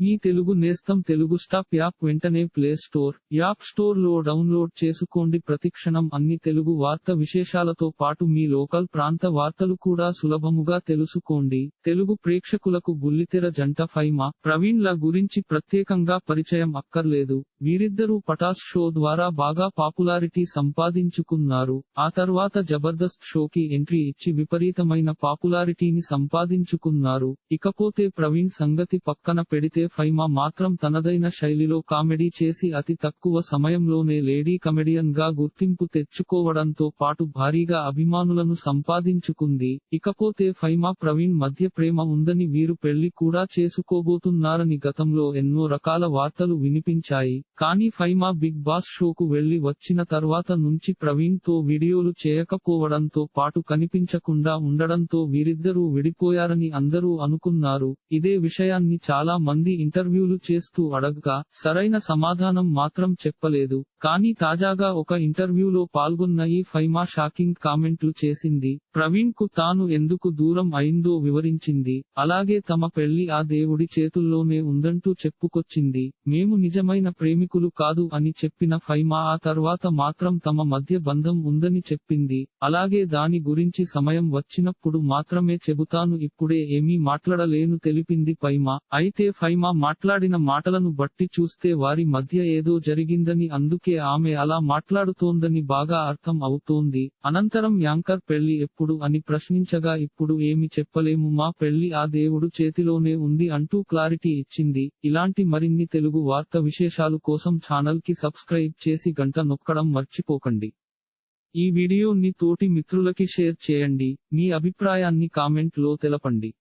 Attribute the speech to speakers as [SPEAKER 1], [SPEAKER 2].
[SPEAKER 1] మీ తెలుగు నేస్తం Telugu stop app వెంటనే play store app స్టోర్లో డౌన్లోడ్ చేసుకోండి. ప్రతిక్షణం అన్ని తెలుగు వార్త విశేషాలతో పాటు మీ లోకల్ ప్రాంత వార్తలు కూడా సులభముగా తెలుసుకోండి. తెలుగు ప్రేక్షకులకు బుల్లితెర జంట ఫైమా ప్రవీణ్ ల గురించి ప్రత్యేకంగా పరిచయం అక్కర్లేదు. వీరిద్దరూ పటాస్ షో ద్వారా బాగా పాపులారిటీ సంపాదించుకున్నారు. ఆ తర్వాత జబర్దస్త్ షోకి ఎంట్రీ ఇచ్చి విపరీతమైన పాపులారిటీని సంపాదించుకున్నారు. ఇకపోతే ప్రవీణ్ సంగతి పక్కన పెడితే ఫైమా మాత్రం తనదైన శైలిలో కామెడీ చేసి అతి తక్కువ సమయంలోనే లేడీ కమెడియన్గా గుర్తింపు తెచ్చుకోవడంతో పాటు భారీగా అభిమానులను సంపాదించుకుంది. ఇకపోతే ఫైమా ప్రవీణ్ మధ్య ప్రేమ ఉందని వీరు పెళ్ళి కూడా చేసుకోబోతున్నారని గతంలో ఎన్నో రకాల వార్తలు వినిపించాయి. కానీ ఫైమా బిగ్ బాస్ షోకు వెళ్ళి వచ్చిన తర్వాత నుంచి ప్రవీణ్తో వీడియోలు చేయకపోవడంతో పాటు కనిపించకుండా ఉండడంతో వీరిద్దరూ విడిపోయారని అందరూ అనుకున్నారు. ఇదే విషయాన్ని చాలా మంది ఇంటర్వ్యూలు చేస్తూ అడగ్గా సరైన సమాధానం మాత్రం చెప్పలేదు. కానీ తాజాగా ఒక ఇంటర్వ్యూలో పాల్గొన్న ఈ ఫైమా షాకింగ్ కామెంట్లు చేసింది. ప్రవీణ్కు తాను ఎందుకు దూరం అయిందో వివరించింది. అలాగే తమ పెళ్ళి ఆ దేవుడి చేతుల్లోనే ఉందంటూ చెప్పుకొచ్చింది. మేము నిజమైన ప్రేమికులు కాదు అని చెప్పిన ఫైమా ఆ తర్వాత మాత్రం తమ మధ్య బంధం ఉందని చెప్పింది. అలాగే దాని గురించి సమయం వచ్చినప్పుడు మాత్రమే చెబుతాను ఇప్పుడే ఏమీ మాట్లాడలేను తెలిపింది ఫైమా. అయితే ఫైమా మాట్లాడిన మాటలను బట్టి చూస్తే వారి మధ్య ఏదో జరిగిందని అందుకే ఆమె అలా మాట్లాడుతోందని బాగా అర్థం అవుతోంది. అనంతరం యాంకర్ పెళ్ళి ఎప్పుడు అని ప్రశ్నించగా ఇప్పుడు ఏమి చెప్పలేము మా పెళ్ళి ఆ దేవుడు చేతిలోనే ఉంది అంటూ క్లారిటీ ఇచ్చింది. ఇలాంటి మరిన్ని తెలుగు వార్త విశేషాలు కోసం ఛానల్కి సబ్స్క్రైబ్ చేసి గంట నొక్కడం మర్చిపోకండి. ఈ వీడియోని తోటి మిత్రులకి షేర్ చేయండి. మీ అభిప్రాయాన్ని కామెంట్లో తెలపండి.